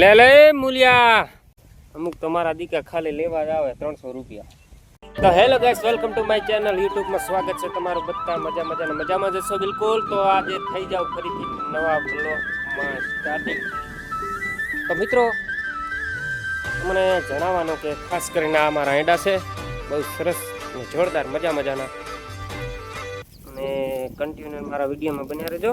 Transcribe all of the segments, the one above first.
લે લે મૂલ્યા. અમુક તમારા દીકા ખાલી લેવા જ આવે, ત્રણસો રૂપિયા. તો hello guys welcome to my channel યુટ્યુબમાં સ્વાગત છે તમારું બધા મજા મજાના મજામાં જશો બિલકુલ. તો આજે થઈ જાવ ફરીથી નવા બ્લોગમાં સ્ટાર્ટિંગ તો મિત્રો, તમને જણાવવાનું કે ખાસ કરીને આ મારા એંડા છે, બહુ સરસ અને જોરદાર, મજા મજાના. અને કન્ટિન્યુ મારા વિડીયોમાં બન્યા રહેજો.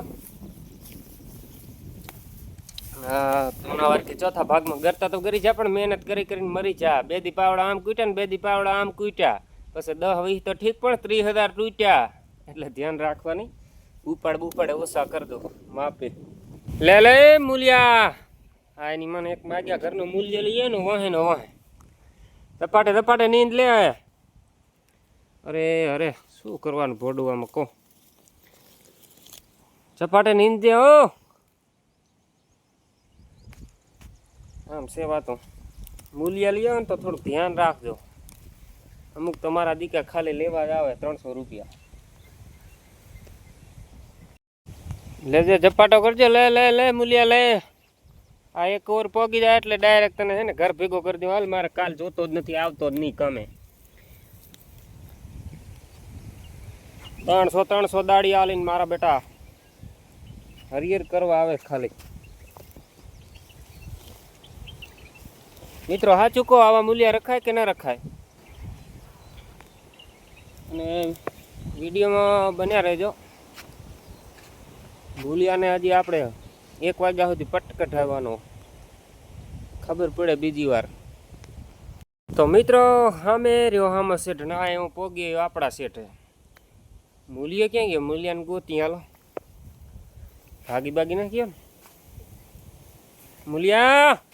હા, ત્રણ વારથી ચોથા ભાગમાં ગરતા તો ગરી જા પણ મહેનત કરી કરીને મરી જા. બે દી પાવડા આમ કૂટ્યા ને બે દી પાવડા આમ કૂટ્યા. પછી દહ વીસ તો ઠીક, પણ ત્રીસ હજાર તૂટ્યા. એટલે ધ્યાન રાખવાની. ઉપાડ બુપાડે ઓછા કરી દો. માપે લે લે મૂલ્યા. આ એની મને એક માગ્યા, ઘરનું મૂલ્ય લઈએ ને વાહે નો વાહે. ધપાટે ધપાટે નીંદ લે. અરે અરે, શું કરવાનું ભોડવામાં કહો. ચપાટે નીંદ દે ઓ આમ સેવા તો મૂલ્ય આવે ને તો થોડુંક ધ્યાન રાખજો. અમુક તમારા દીકા ખાલી લેવા જ આવે ત્રણસો રૂપિયા. લેજે, ઝપાટો કરજો. લે લે લે, મૂલ્ય લે. આ એક ઓર પોગી જાય એટલે ડાયરેક્ટ તને છે ને ઘર ભેગો કરી દઉં હાલ મારે કાલ જોતો જ નથી, આવતો જ નહીં કમે. ત્રણસો ત્રણસો દાડી આલીને મારા બેટા હરિયર કરવા આવે ખાલી. મિત્રો, હા ચૂકો, આવા મૂલ્યા રખાય કે ન રખાય? અને વિડીયોમાં બન્યા રહેજો. મૂલિયાને હજી આપણે એક વાગ્યા સુધી પટ કઢાવવાનો ખબર પડે બીજી વાર. તો મિત્રો સામે રહ્યો હામાં શેઠ, ના હું પોગી આપણા શેઠે. મૂલ્ય ક્યાં ગયો? મૂલ્યાને ગોતી હાલો. ભાગી ભાગી ના ગયો મૂલ્યા!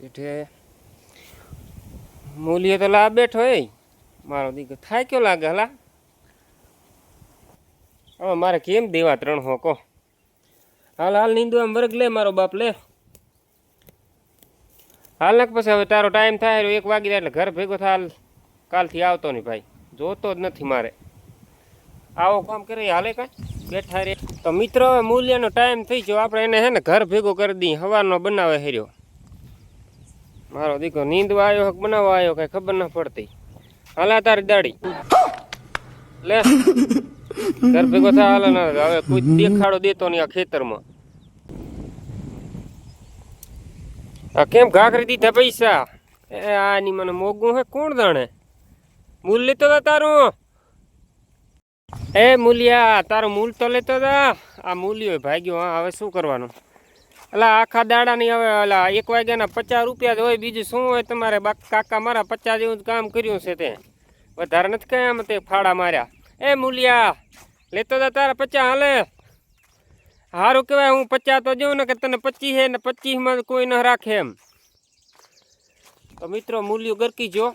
શેઠે મૂલ્ય તો લા બેઠો એ મારો દીકરો થાય કયો લાગે હલા? હવે મારે કેમ દેવા ત્રણ હોકો હાલ હાલ, નીંદુ આમ વર્ગ લે, મારો બાપ લે. હાલ નાખ પછી હવે તારો ટાઈમ થાય એક વાગી જાય એટલે ઘર ભેગો થાય. હાલ, કાલથી આવતો નહીં ભાઈ. જોતો જ નથી મારે. આવો કામ કરે, હાલે કાંઈ? બેઠા રે તો મિત્રો, હવે મૂલ્યનો ટાઈમ થઈ ગયો. આપણે એને હે ને ઘર ભેગો કરી દઈએ. હવારનો બનાવે હેર્યો મારો દીકરો નીંદવા આવ્યો, હક બનાવવા આવ્યો, કઈ ખબર ના પડતી. હાલા તારી દાડી લે. ઘર ભેગો થાય હાલે ના હવે કોઈ દેખાડો દેતો નહીં આ ખેતરમાં. આ કેમ ઘાકરી દીધા પૈસા? એ, આની મને મોગું હે, કોણ જાણે? મૂલ લેતો હતા તારું? એ, મૂલિયા, તારું મૂલ તો લેતો હતા આ મૂલ્યો ભાગ્યો, હા, હવે શું કરવાનું? અલા, આખા દાડાની હવે, અલા, એક વાગ્યાના પચાસ રૂપિયા હોય, બીજું શું હોય તમારે? કાકા મારા પચાસ જેવું જ કામ કર્યું છે તે. વધારે નથી કઈ આમ તે ફાડા માર્યા. એ મૂલ્યા, લેતો તા તારા પચાસ હાલે. સારું કહેવાય, હું પચાસ તો જોઉં ને કે તને પચીસ હે ને પચીસમાં કોઈ ન રાખે એમ. તો મિત્રો, મૂલ્યો ગરકી જો.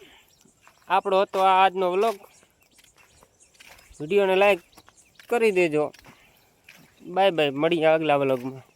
આપણો હતો આ આજનો વ્લોગ. વિડીયોને લાઈક કરી દેજો. બાય બાય, મળીએ આગલા વ્લોગમાં.